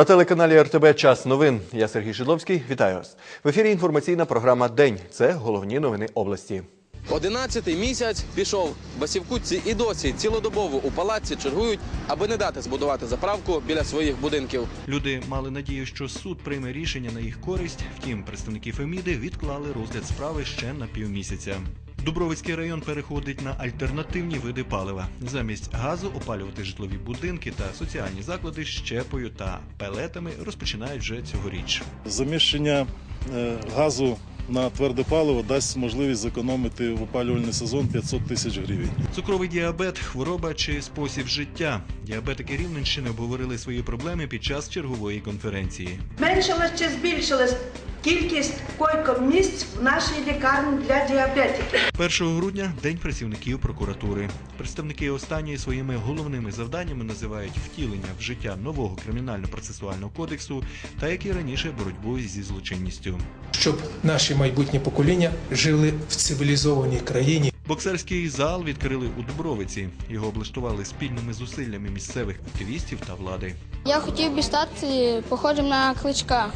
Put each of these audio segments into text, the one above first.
На телеканалі РТБ Час новин. Я Сергій Шидловський. Вітаю вас. В ефірі інформаційна програма День. Це головні новини області. Одинадцятий місяць пішов. Басівкутці і досі цілодобово у палаці чергують, аби не дати збудувати заправку біля своїх будинків. Люди мали надію, що суд прийме рішення на їх користь. Втім, представники Феміди відклали розгляд справи ще на півмісяця. Дубровицький район переходить на альтернативні види палива. Замість газу опалювати житлові будинки та соціальні заклади щепою та пелетами розпочинають вже цьогоріч. Заміщення е, газу на тверде паливо дасть можливість зекономити в опалювальний сезон 500 тисяч гривень. Цукровий діабет, хвороба чи спосіб життя. Діабетики Рівненщини обговорили свої проблеми під час чергової конференції. Зменшилась чи збільшилась кількість койко-місць в нашій лікарні для діабетиків. 1 грудня день працівників прокуратури. Представники останньої своїми головними завданнями називають втілення в життя нового кримінально-процесуального кодексу та як і раніше боротьбу зі злочинністю. щоб наші майбутні покоління жили в цивілізованій країні. Боксерський зал відкрили у Дубровиці. Його облаштували спільними зусиллями місцевих активістів та влади. Я хотів би стати похожим на кличка.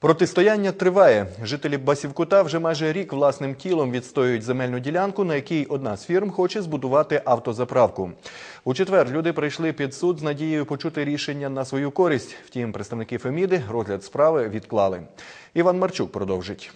Протистояння триває. Жителі Басівкута вже майже рік власним тілом відстоюють земельну ділянку, на якій одна з фірм хоче збудувати автозаправку. У четвер люди прийшли під суд з надією почути рішення на свою користь. Втім, представники Феміди розгляд справи відклали. Іван Марчук продовжить.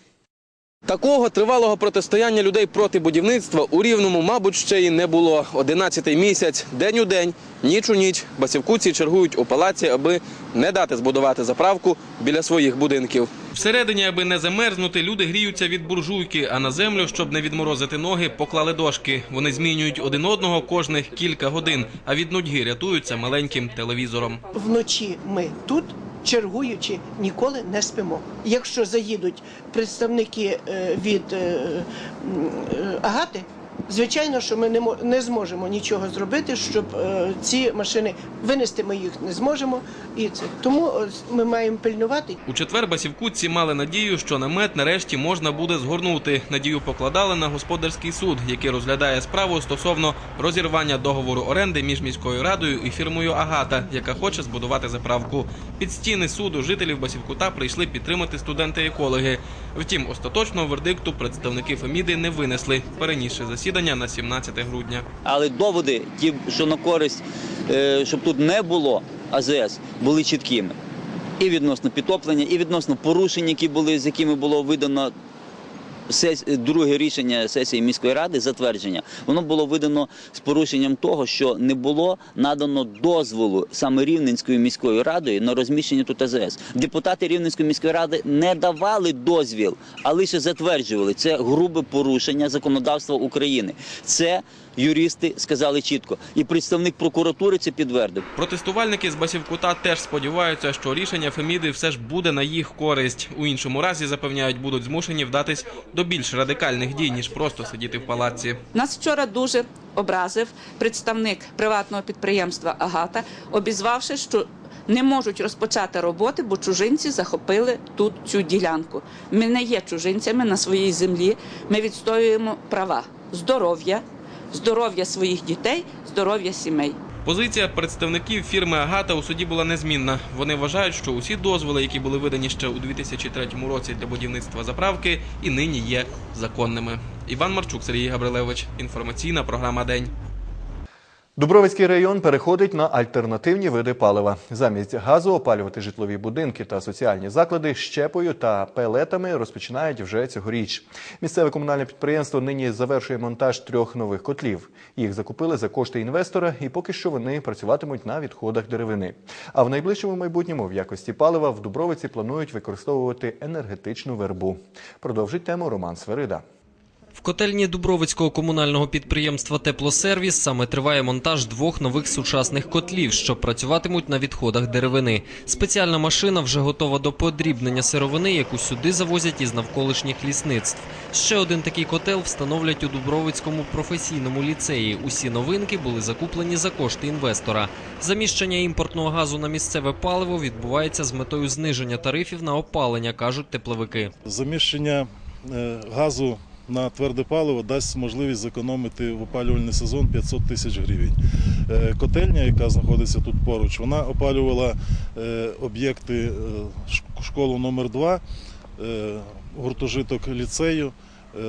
Такого тривалого протистояння людей проти будівництва у рівному, мабуть, ще й не було. Одинадцятий місяць, день у день, ніч у ніч. Басівкутці чергують у палаці, аби не дати збудувати заправку біля своїх будинків. Всередині, аби не замерзнути, люди гріються від буржуйки, а на землю, щоб не відморозити ноги, поклали дошки. Вони змінюють один одного кожних кілька годин, а від нудьги рятуються маленьким телевізором. вночі ми тут, чергуючи, ніколи не спимо. Якщо заїдуть представники е, від е, е, Агати, звичайно, що ми не, мо- не зможемо нічого зробити, щоб е, ці машини винести ми їх не зможемо. І це тому е, ми маємо пильнувати У четвер басівкутці мали надію, що намет нарешті можна буде згорнути. Надію покладали на господарський суд, який розглядає справу стосовно розірвання договору оренди між міською радою і фірмою Агата, яка хоче збудувати заправку. Під стіни суду жителів Басівкута прийшли підтримати студенти-екологи. Втім, остаточного вердикту представники Феміди не винесли, перенісши засідання на 17 грудня. Але доводи, ті, що на користь, е, щоб тут не було АЗС, були чіткими. І відносно підтоплення, і відносно порушень, які були, з якими було видано друге рішення сесії міської ради, затвердження, воно було видано з порушенням того, що не було надано дозволу саме Рівненською міською радою на розміщення тут АЗС. Депутати Рівненської міської ради не давали дозвіл, а лише затверджували. Це грубе порушення законодавства України. Це юристи сказали чітко, і представник прокуратури це підтвердив. Протестувальники з Басівкута теж сподіваються, що рішення Феміди все ж буде на їх користь. У іншому разі запевняють, будуть змушені вдатись до більш радикальних дій ніж просто сидіти в палаці. Нас вчора дуже образив представник приватного підприємства Агата, обізвавши, що не можуть розпочати роботи, бо чужинці захопили тут цю ділянку. Ми не є чужинцями на своїй землі. Ми відстоюємо права, здоров'я, здоров'я своїх дітей, здоров'я сімей. Позиція представників фірми Агата у суді була незмінна. Вони вважають, що усі дозволи, які були видані ще у 2003 році для будівництва заправки, і нині є законними. Іван Марчук, Сергій Габрилевич. Інформаційна програма День. Дубровицький район переходить на альтернативні види палива. Замість газу опалювати житлові будинки та соціальні заклади щепою та пелетами розпочинають вже цьогоріч. Місцеве комунальне підприємство нині завершує монтаж трьох нових котлів. Їх закупили за кошти інвестора, і поки що вони працюватимуть на відходах деревини. А в найближчому майбутньому в якості палива в Дубровиці планують використовувати енергетичну вербу. Продовжить тему Роман Сверида. Котельні Дубровицького комунального підприємства Теплосервіс саме триває монтаж двох нових сучасних котлів, що працюватимуть на відходах деревини. Спеціальна машина вже готова до подрібнення сировини, яку сюди завозять із навколишніх лісництв. Ще один такий котел встановлять у Дубровицькому професійному ліцеї. Усі новинки були закуплені за кошти інвестора. Заміщення імпортного газу на місцеве паливо відбувається з метою зниження тарифів на опалення, кажуть тепловики. Заміщення е, газу на тверде паливо дасть можливість зекономити в опалювальний сезон 500 тисяч гривень. Е, Котельня, яка знаходиться тут поруч, вона опалювала е, об'єкти е, шк- школу номер 2 е, гуртожиток ліцею,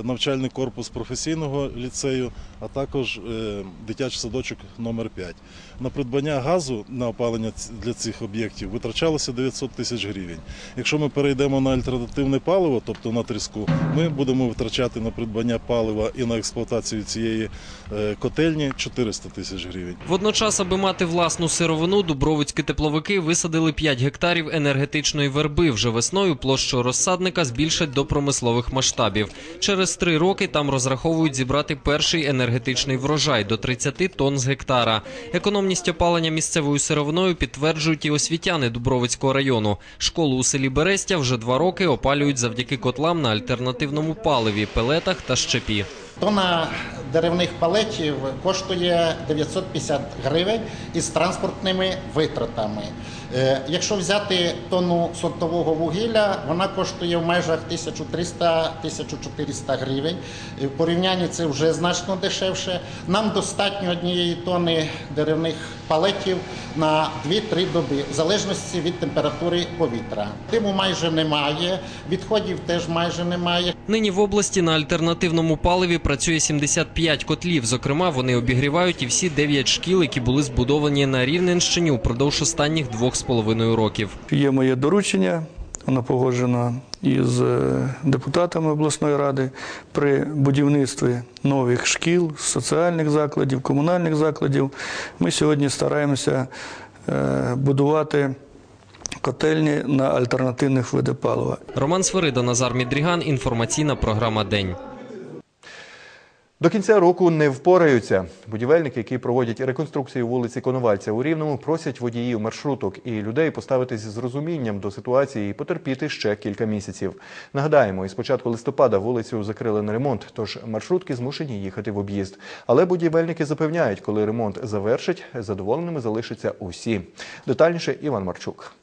навчальний корпус професійного ліцею, а також е, дитячий садочок номер 5 На придбання газу на опалення для цих об'єктів витрачалося 900 тисяч гривень. Якщо ми перейдемо на альтернативне паливо, тобто на тріску, ми будемо витрачати на придбання палива і на експлуатацію цієї е, котельні 400 тисяч гривень. Водночас, аби мати власну сировину, дубровицькі тепловики висадили 5 гектарів енергетичної верби. Вже весною площу розсадника збільшать до промислових масштабів. Через три роки там розраховують зібрати перший енергетичний врожай до 30 тонн з гектара. Економність опалення місцевою сировиною підтверджують і освітяни Дубровицького району. Школу у селі Берестя вже два роки опалюють завдяки котлам на альтернативному паливі, пелетах та щепі. Тонна деревних палетів коштує 950 гривень із транспортними витратами. Е, Якщо взяти тонну сортового вугілля, вона коштує в межах 1300-1400 гривень. Е, В порівнянні це вже значно дешевше. Нам достатньо однієї тонни деревних палетів на 2-3 доби, в залежності від температури повітря. Диму майже немає, відходів теж майже немає. Нині в області на альтернативному паливі працює 75 котлів. Зокрема, вони обігрівають і всі 9 шкіл, які були збудовані на Рівненщині упродовж останніх двох з половиною років. Є моє доручення, воно погоджено із е, депутатами обласної ради при будівництві нових шкіл, соціальних закладів, комунальних закладів. Ми сьогодні стараємося е, будувати котельні на альтернативних видах палива. Роман Свирида, Назар Мідріган. Інформаційна програма День. До кінця року не впораються. Будівельники, які проводять реконструкцію вулиці Коновальця у Рівному, просять водіїв маршруток і людей поставитись з розумінням до ситуації і потерпіти ще кілька місяців. Нагадаємо, із початку листопада вулицю закрили на ремонт, тож маршрутки змушені їхати в об'їзд. Але будівельники запевняють, коли ремонт завершать, задоволеними залишаться усі. Детальніше Іван Марчук.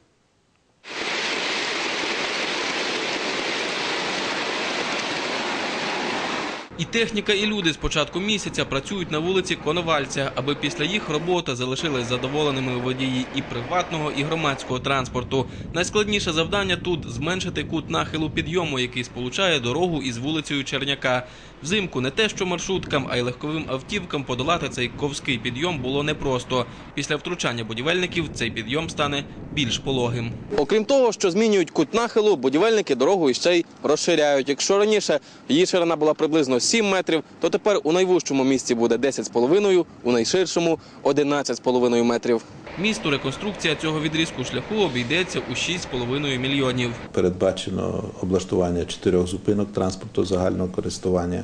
І техніка, і люди з початку місяця працюють на вулиці Коновальця, аби після їх роботи залишились задоволеними водії і приватного, і громадського транспорту. Найскладніше завдання тут зменшити кут нахилу підйому, який сполучає дорогу із вулицею Черняка. Взимку не те, що маршруткам, а й легковим автівкам подолати цей ковський підйом було непросто. Після втручання будівельників цей підйом стане більш пологим. Окрім того, що змінюють кут нахилу, будівельники дорогу іще й розширяють. Якщо раніше її ширина була приблизно 7 метрів, то тепер у найвужчому місці буде 10,5, у найширшому 11,5 метрів. Місту реконструкція цього відрізку шляху обійдеться у 6,5 мільйонів. Передбачено облаштування чотирьох зупинок транспорту загального користування.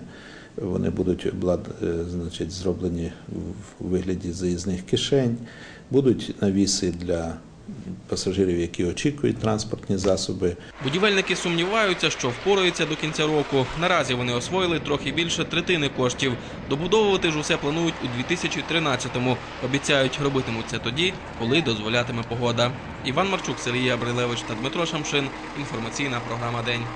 Вони будуть облад- е, значить, зроблені в вигляді заїзних кишень. Будуть навіси для пасажирів, які очікують транспортні засоби. Будівельники сумніваються, що впораються до кінця року. Наразі вони освоїли трохи більше третини коштів. Добудовувати ж усе планують у 2013-му. Обіцяють, робитимуть це тоді, коли дозволятиме погода. Іван Марчук, Сергій Абрилевич та Дмитро Шамшин. Інформаційна програма День.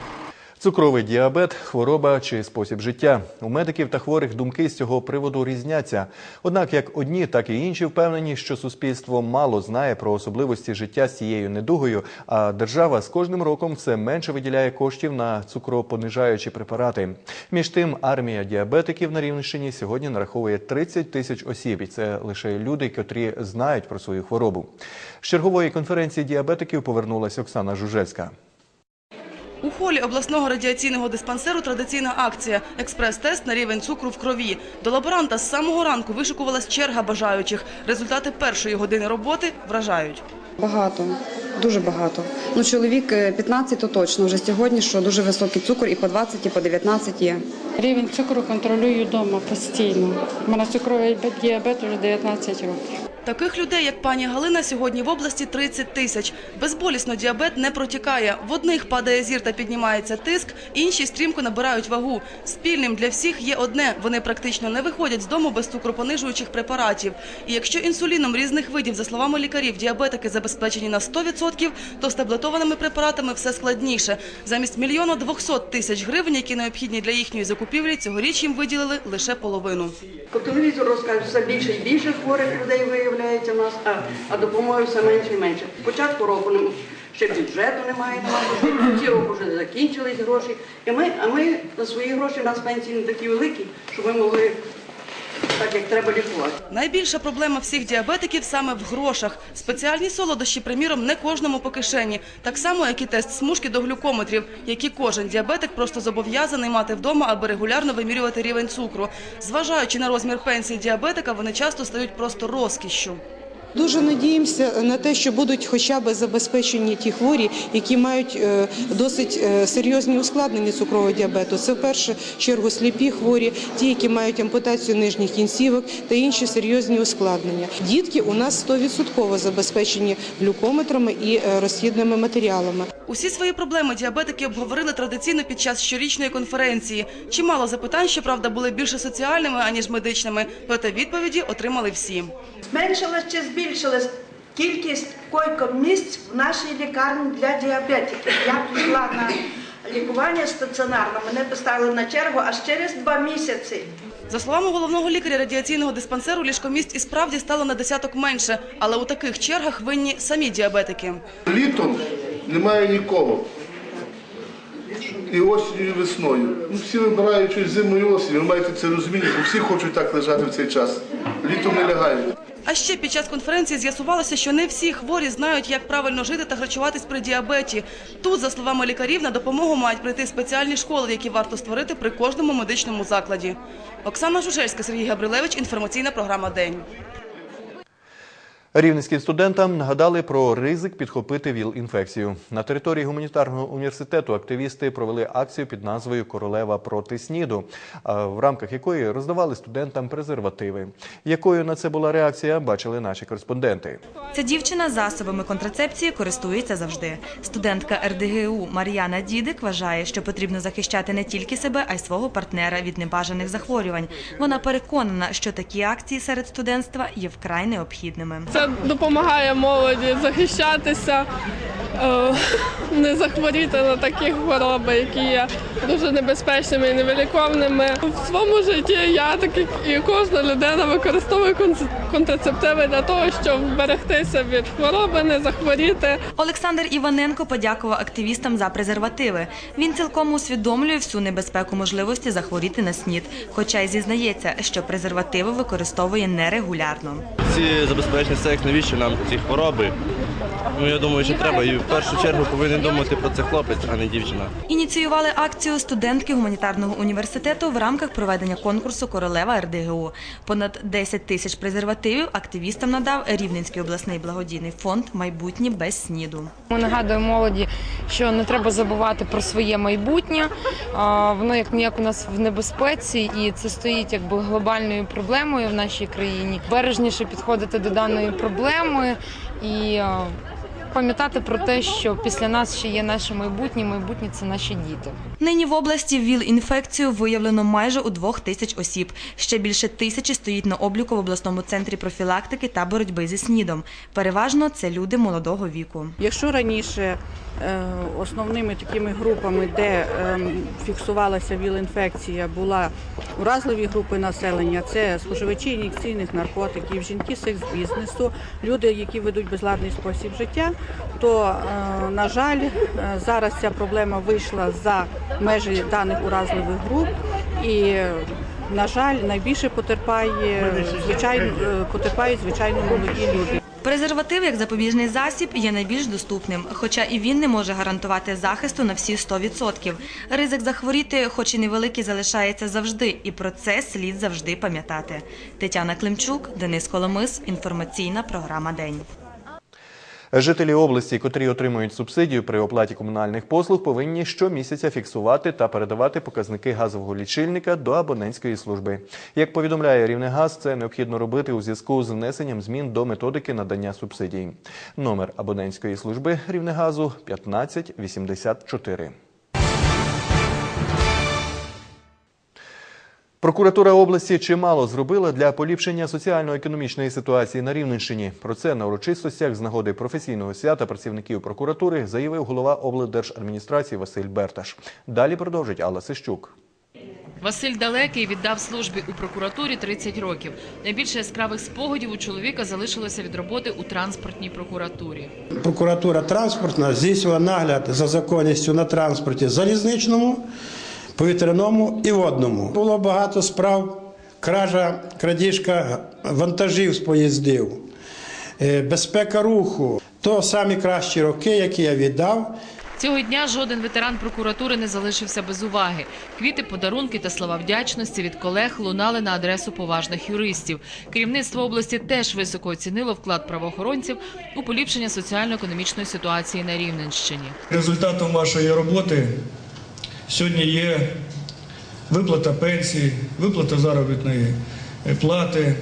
Цукровий діабет, хвороба чи спосіб життя. У медиків та хворих думки з цього приводу різняться. Однак, як одні, так і інші впевнені, що суспільство мало знає про особливості життя з цією недугою, а держава з кожним роком все менше виділяє коштів на цукропонижаючі препарати. Між тим, армія діабетиків на Рівненщині сьогодні нараховує 30 тисяч осіб, і це лише люди, котрі знають про свою хворобу. З чергової конференції діабетиків повернулася Оксана Жужельська. У холі обласного радіаційного диспансеру традиційна акція «Експрес-тест на рівень цукру в крові». До лаборанта з самого ранку вишикувалась черга бажаючих. Результати першої години роботи вражають. Багато, дуже багато. Ну, чоловік е, 15, то точно вже сьогодні, що дуже високий цукор, і по 20, і по 19 є. Рівень цукру контролюю вдома постійно. У мене цукровий діабет вже 19 років. Таких людей, як пані Галина, сьогодні в області 30 тисяч. Безболісно діабет не протікає. В одних падає зір та піднімається тиск, інші стрімко набирають вагу. Спільним для всіх є одне – вони практично не виходять з дому без цукропонижуючих препаратів. І якщо інсуліном різних видів, за словами лікарів, діабетики забезпечені на 100%, то з таблетованими препаратами все складніше. Замість мільйона двохсот тисяч гривень, які необхідні для їхньої закупівлі, цьогоріч їм виділили лише половину. По телевізору розкажуть, все більше і більше хворих людей виявляється в нас, а, а допомоги все менше і менше. Початку року не, ще бюджету немає, кінці року вже закінчились гроші. І ми, а ми на свої гроші, у нас пенсії не такі великі, щоб ми могли так, як треба лікувати. Найбільша проблема всіх діабетиків саме в грошах. Спеціальні солодощі, приміром, не кожному по кишені. Так само, як і тест смужки до глюкометрів, які кожен діабетик просто зобов'язаний мати вдома, аби регулярно вимірювати рівень цукру. Зважаючи на розмір пенсії діабетика, вони часто стають просто розкішшю. Дуже надіємося на те, що будуть хоча б забезпечені ті хворі, які мають е, досить е, серйозні ускладнення цукрового діабету. Це в першу чергу сліпі хворі, ті, які мають ампутацію нижніх кінцівок та інші серйозні ускладнення. Дітки у нас 100% забезпечені глюкометрами і е, розхідними матеріалами. Усі свої проблеми діабетики обговорили традиційно під час щорічної конференції. Чимало запитань, щоправда, були більше соціальними, аніж медичними, проте відповіді отримали всі. Зменшилась чи збільшилась кількість койко-місць в нашій лікарні для діабетиків. Я пішла на лікування стаціонарно, мене поставили на чергу аж через два місяці. За словами головного лікаря радіаційного диспансеру, ліжкомісць і справді стало на десяток менше, але у таких чергах винні самі діабетики. Літом немає нікого. І осінню, і весною. Ну, всі вибирають щось зиму і осінь. Ви маєте це розуміти, бо всі хочуть так лежати в цей час. Літом не лягають. А ще під час конференції з'ясувалося, що не всі хворі знають, як правильно жити та харчуватись при діабеті. Тут, за словами лікарів, на допомогу мають прийти спеціальні школи, які варто створити при кожному медичному закладі. Оксана Жужельська, Сергій Габрилевич, інформаційна програма День. Рівненським студентам нагадали про ризик підхопити ВІЛ-інфекцію. На території гуманітарного університету активісти провели акцію під назвою Королева проти СНІДу, в рамках якої роздавали студентам презервативи. Якою на це була реакція, бачили наші кореспонденти. Ця дівчина засобами контрацепції користується завжди. Студентка РДГУ Мар'яна Дідик вважає, що потрібно захищати не тільки себе, а й свого партнера від небажаних захворювань. Вона переконана, що такі акції серед студентства є вкрай необхідними. Допомагає молоді захищатися, е, не захворіти на такі хвороби, які є дуже небезпечними і невиліковними. В своєму житті я, так і кожна людина, використовую конц- контрацептиви для того, щоб вберегтися від хвороби, не захворіти. Олександр Іваненко подякував активістам за презервативи. Він цілком усвідомлює всю небезпеку можливості захворіти на СНІД, хоча й зізнається, що презервативи використовує нерегулярно. Ці забезпечені секс, навіщо нам ці хвороби? Ну я думаю, що треба. І в першу чергу повинен думати про це хлопець, а не дівчина. Ініціювали акцію студентки гуманітарного університету в рамках проведення конкурсу Королева РДГУ. Понад 10 тисяч презервативів активістам надав Рівненський обласний благодійний фонд Майбутнє без СНІДу. Ми нагадуємо молоді, що не треба забувати про своє майбутнє. Воно як ніяк у нас в небезпеці, і це стоїть якби глобальною проблемою в нашій країні. Бережніше підходити до даної проблеми і пам'ятати про те, що після нас ще є наше майбутнє. Майбутнє це наші діти. Нині в області ВІЛ-інфекцію виявлено майже у двох тисяч осіб. Ще більше тисячі стоїть на обліку в обласному центрі профілактики та боротьби зі СНІДом. Переважно це люди молодого віку. Якщо раніше е, основними такими групами, де е, фіксувалася ВІЛ-інфекція, була уразливі групи населення, це споживачі ін'єкційних наркотиків, жінки секс-бізнесу, люди, які ведуть безладний спосіб життя, то, е, на жаль, е, зараз ця проблема вийшла за межі даних уразливих груп і. На жаль, найбільше потерпає звичайно е, потерпають звичайно молоді люди. Презерватив як запобіжний засіб є найбільш доступним, хоча і він не може гарантувати захисту на всі 100%. Ризик захворіти, хоч і невеликий, залишається завжди, і про це слід завжди пам'ятати. Тетяна Климчук, Денис Коломис, інформаційна програма День. Жителі області, котрі отримують субсидію при оплаті комунальних послуг, повинні щомісяця фіксувати та передавати показники газового лічильника до абонентської служби. Як повідомляє Рівнегаз, це необхідно робити у зв'язку з внесенням змін до методики надання субсидій. Номер абонентської служби Рівнегазу 1584. Прокуратура області чимало зробила для поліпшення соціально-економічної ситуації на Рівненщині. Про це на урочистостях з нагоди професійного свята працівників прокуратури заявив голова облдержадміністрації Василь Берташ. Далі продовжить Алла Сищук. Василь Далекий віддав службі у прокуратурі 30 років. Найбільше яскравих спогадів у чоловіка залишилося від роботи у транспортній прокуратурі. Прокуратура транспортна здійснювала нагляд за законністю на транспорті залізничному, повітряному і водному. Було багато справ, кража, крадіжка вантажів з поїздів, е, безпека руху. То самі кращі роки, які я віддав. Цього дня жоден ветеран прокуратури не залишився без уваги. Квіти, подарунки та слова вдячності від колег лунали на адресу поважних юристів. Керівництво області теж високо оцінило вклад правоохоронців у поліпшення соціально-економічної ситуації на Рівненщині. Результатом вашої роботи сьогодні є виплата пенсії, виплата заробітної плати,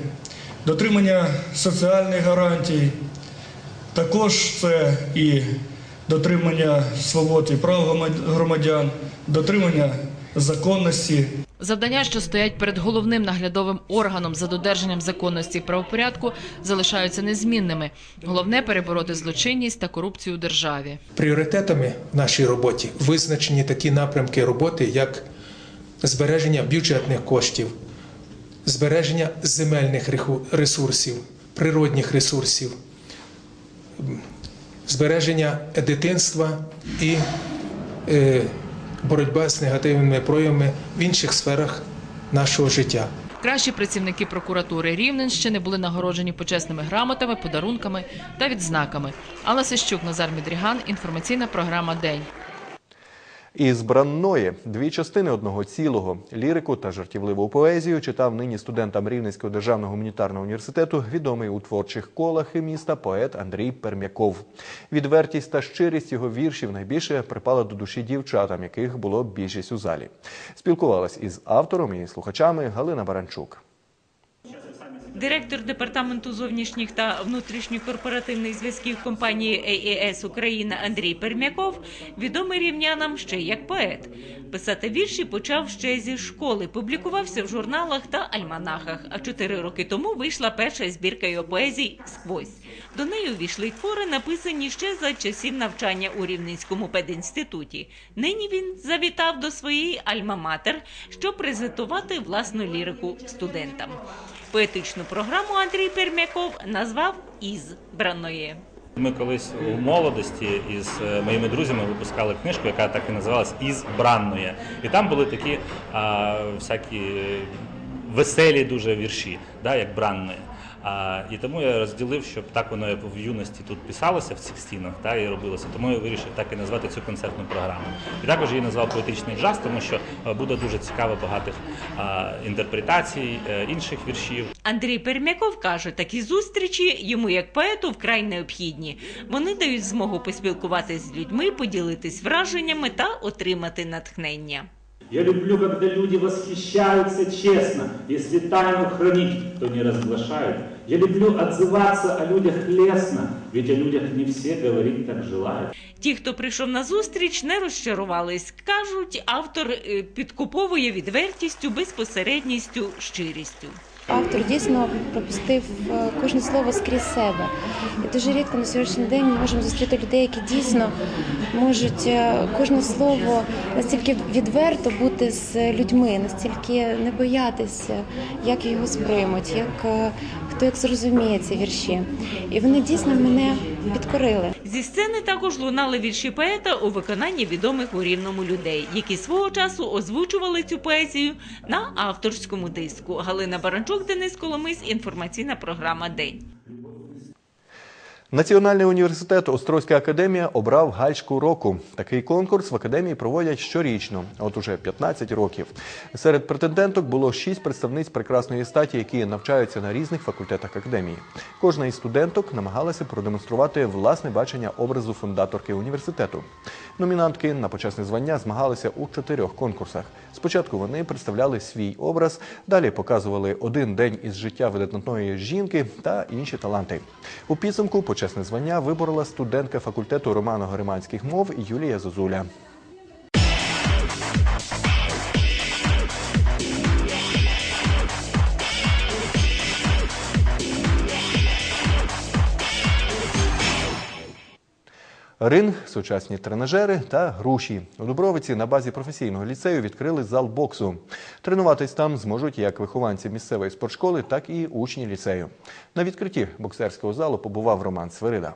дотримання соціальних гарантій. Також це і дотримання свобод і прав громадян, дотримання законності. Завдання, що стоять перед головним наглядовим органом за додержанням законності і правопорядку, залишаються незмінними. Головне перебороти злочинність та корупцію у державі. Пріоритетами в нашій роботі визначені такі напрямки роботи, як збереження бюджетних коштів, збереження земельних ресурсів, природних ресурсів, збереження дитинства і е, боротьба з негативними проявами в інших сферах нашого життя. Кращі працівники прокуратури Рівненщини були нагороджені почесними грамотами, подарунками та відзнаками. Алла Сищук, Назар Мідріган. Інформаційна програма День. Із бранної дві частини одного цілого лірику та жартівливу поезію читав нині студентам Рівненського державного гуманітарного університету відомий у творчих колах і міста поет Андрій Пермяков. Відвертість та щирість його віршів найбільше припала до душі дівчатам, яких було більшість у залі. Спілкувалась із автором і слухачами Галина Баранчук. Директор департаменту зовнішніх та внутрішньокорпоративних зв'язків компанії АЕС Україна Андрій Пермяков відомий рівнянам ще як поет. Писати вірші почав ще зі школи, публікувався в журналах та альманахах. А чотири роки тому вийшла перша збірка його поезій Сквозь. До неї увійшли твори, написані ще за часів навчання у Рівненському пединституті. Нині він завітав до своєї альма-матер, щоб презентувати власну лірику студентам. Поетичну програму Андрій Пермяков назвав «Ізбраної». Ми колись у молодості із е, моїми друзями випускали книжку, яка так і називалась Ізбранної. І там були такі а, всякі веселі дуже вірші, да, як бранної. А, і тому я розділив, щоб так воно в юності тут писалося в цих стінах, та і робилося. Тому я вирішив так і назвати цю концертну програму. І також її назвав поетичний джаз, тому що буде дуже цікаво багатих а, інтерпретацій е, інших віршів. Андрій Пермяков каже, такі зустрічі йому як поету вкрай необхідні. Вони дають змогу поспілкуватися з людьми, поділитись враженнями та отримати натхнення. Я люблю, когда люди восхищаются честно. Если тайну хранить, то не разглашают. Я люблю отзываться о людях лестно, ведь о людях не все говорить так желают. Ті, хто прийшов на зустріч, не розчарувались. Кажуть, автор е, підкуповує відвертістю, безпосередністю, щирістю. Автор дійсно пропустив е, кожне слово скрізь себе. І дуже рідко на сьогоднішній день ми можемо зустріти людей, які дійсно можуть е, кожне слово настільки відверто бути з людьми, настільки не боятися, як його сприймуть, як е, хто як зрозуміє ці вірші. І вони дійсно мене підкорили. Зі сцени також лунали вірші поета у виконанні відомих у рівному людей, які свого часу озвучували цю поезію на авторському диску. Галина Баранчук, Денис Коломис. Інформаційна програма День. Національний університет Острозька академія обрав гальшку року. Такий конкурс в академії проводять щорічно, от уже 15 років. Серед претенденток було шість представниць прекрасної статі, які навчаються на різних факультетах академії. Кожна із студенток намагалася продемонструвати власне бачення образу фундаторки університету. Номінантки на почесне звання змагалися у чотирьох конкурсах. Спочатку вони представляли свій образ, далі показували один день із життя видатної жінки та інші таланти. У підсумку почесне звання виборола студентка факультету романо-германських мов Юлія Зозуля. Ринг, сучасні тренажери та груші. У Дубровиці на базі професійного ліцею відкрили зал боксу. Тренуватись там зможуть як вихованці місцевої спортшколи, так і учні ліцею. На відкритті боксерського залу побував Роман Свирида.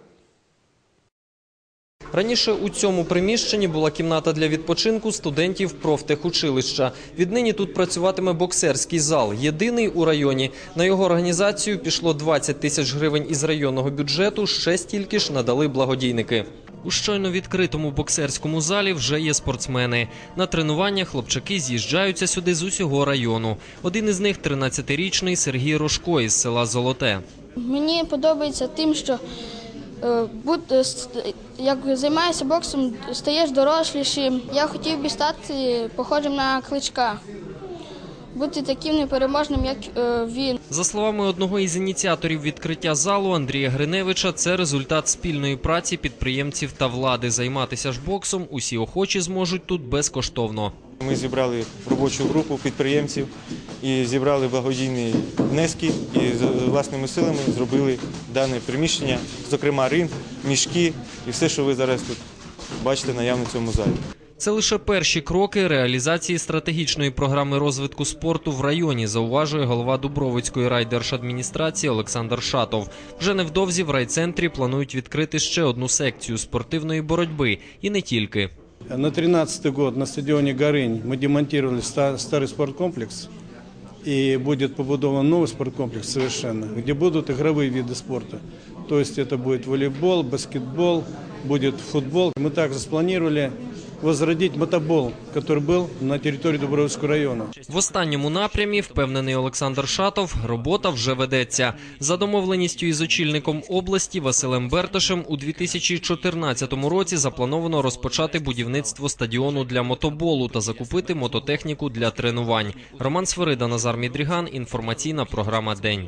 Раніше у цьому приміщенні була кімната для відпочинку студентів профтехучилища. Віднині тут працюватиме боксерський зал, єдиний у районі. На його організацію пішло 20 тисяч гривень із районного бюджету, ще стільки ж надали благодійники. У щойно відкритому боксерському залі вже є спортсмени. На тренування хлопчаки з'їжджаються сюди з усього району. Один із них – 13-річний Сергій Рожко із села Золоте. Мені подобається тим, що е, с- як займаєшся боксом, стаєш дорослішим. Я хотів би стати похожим на кличка, бути таким непереможним, як е, він. За словами одного із ініціаторів відкриття залу Андрія Гриневича, це результат спільної праці підприємців та влади. Займатися ж боксом усі охочі зможуть тут безкоштовно. Ми зібрали робочу групу підприємців і зібрали благодійні внески і з власними силами зробили дане приміщення, зокрема ринг, мішки і все, що ви зараз тут бачите наявно в цьому залі. Це лише перші кроки реалізації стратегічної програми розвитку спорту в районі, зауважує голова Дубровицької райдержадміністрації Олександр Шатов. Вже невдовзі в райцентрі планують відкрити ще одну секцію спортивної боротьби і не тільки. На 13 год на стадионе Горынь мы демонтировали ста- старый спорткомплекс. И будет побудован новый спорткомплекс совершенно, где будут игровые виды спорта. То есть это будет волейбол, баскетбол, будет футбол. Мы также спланировали возродить мотобол, который был на территории Дубровского района. В останньому напрямі, впевнений Олександр Шатов, робота вже ведеться. За домовленістю із очільником області Василем Берташем у 2014 році заплановано розпочати будівництво стадіону для мотоболу та закупити мототехніку для тренувань. Роман Сверида, Назар Мідріган. Інформаційна програма День.